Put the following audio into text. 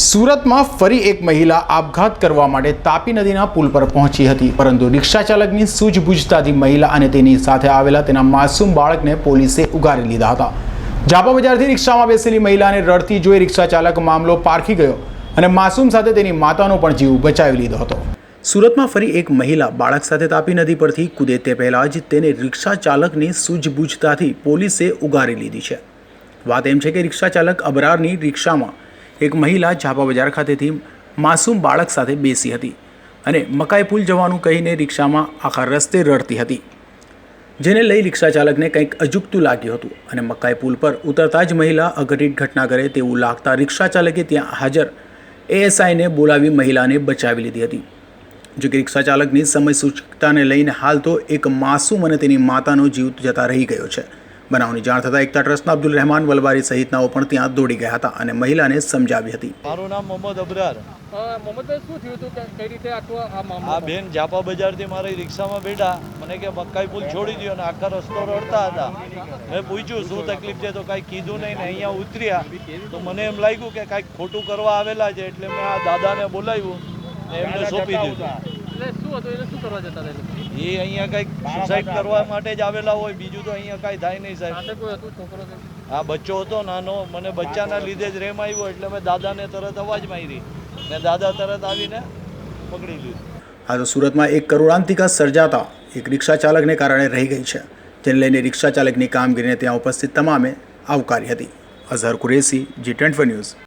સુરતમાં ફરી એક મહિલા આપઘાત કરવા માટે તાપી નદીના પુલ પર પહોંચી હતી. પરંતુ રિક્ષા ચાલકની સૂઝબૂઝતાથી મહિલા અને તેની સાથે આવેલા તેના માસૂમ બાળકને પોલીસે ઉગારી લીધા હતા. જાપા બજારથી રિક્ષામાં બેસેલી મહિલાને રડતી જોઈ રિક્ષા ચાલક મામલો પારખી ગયો અને માસૂમ સાથે તેની માતાનો પણ જીવ બચાવી લીધો હતો. સુરતમાં ફરી એક મહિલા બાળક સાથે તાપી નદી પરથી કૂદે તે પહેલાં જ તેને રિક્ષા ચાલકની સૂઝબૂઝતાથી પોલીસે ઉગારી લીધી છે. વાત એમ છે કે રિક્ષા ચાલક અબરારની રિક્ષામાં એક મહિલા ઝાપા બજાર ખાતેથી માસૂમ બાળક સાથે બેસી હતી અને મકાઈ પુલ જવાનું કહીને રિક્ષામાં આખા રસ્તે રડતી હતી. જેને લઈ રિક્ષા ચાલકને કંઈક અજુગતું લાગ્યું હતું અને મકાઈ પુલ પર ઉતરતા જ મહિલા અઘટિત ઘટના કરે તેવું લાગતા રિક્ષા ચાલકે ત્યાં હાજર એએસઆઈને બોલાવી મહિલાને બચાવી લીધી હતી. જો કે રિક્ષા ચાલકની સમય સૂચકતાને લઈને હાલ તો એક માસૂમ અને તેની માતાનો જીવ જતા રહી ગયો છે. બનાવની જાણ થતાં એકતા ટ્રસ્ટના અબ્દુલ રહેમાન વલવારી સહિતનાઓ પણ ત્યાં દોડી ગયા હતા અને મહિલાને સમજાવી હતી. મારું નામ મોહમ્મદ અબરાર. અ, મોહમ્મદભાઈ શું થયું હતું? કે કઈ રીતે આટલું આ બેન જાપા બજારથી મારી રિક્ષામાં બેઠા. મને કે મકાઈ પુલ છોડી દો અને આખા રસ્તો રડતા હતા. મેં પૂછ્યું શું તકલીફ છે? તો કાંઈ કીધું નહીં ને અહીંયા ઉતર્યા. તો મને એમ લાગ્યું કે કાંઈક ખોટું કરવા આવેલા છે એટલે મેં આ દાદાને બોલાવ્યું એમને સોંપી દીધું. એટલે શું હતું? એને શું કરવા જતા હતા એ અહીંયા કંઈક સુસાઇડ કરવા માટે જ આવેલા હોય બીજું તો અહીંયા કાંઈ થાય નહીં સાહેબ. કોઈ હતું? છોકરો કે? આ બચ્ચો હતો નાનો. મને બચ્ચાના લીધે જ રેમ આવ્યો એટલે મેં દાદાને તરત અવાજ મારી. ને દાદા તરત આવીને પકડી લીધું. આ તો સુરતમાં એક કરોડાંતિકા સર્જાતા એક રિક્ષા ચાલકને કારણે રહી ગઈ છે. જેને લઈને રિક્ષા ચાલકની કામગીરીને ત્યાં ઉપસ્થિત તમામે આવકારી હતી. Azhar Qureshi G twenty news.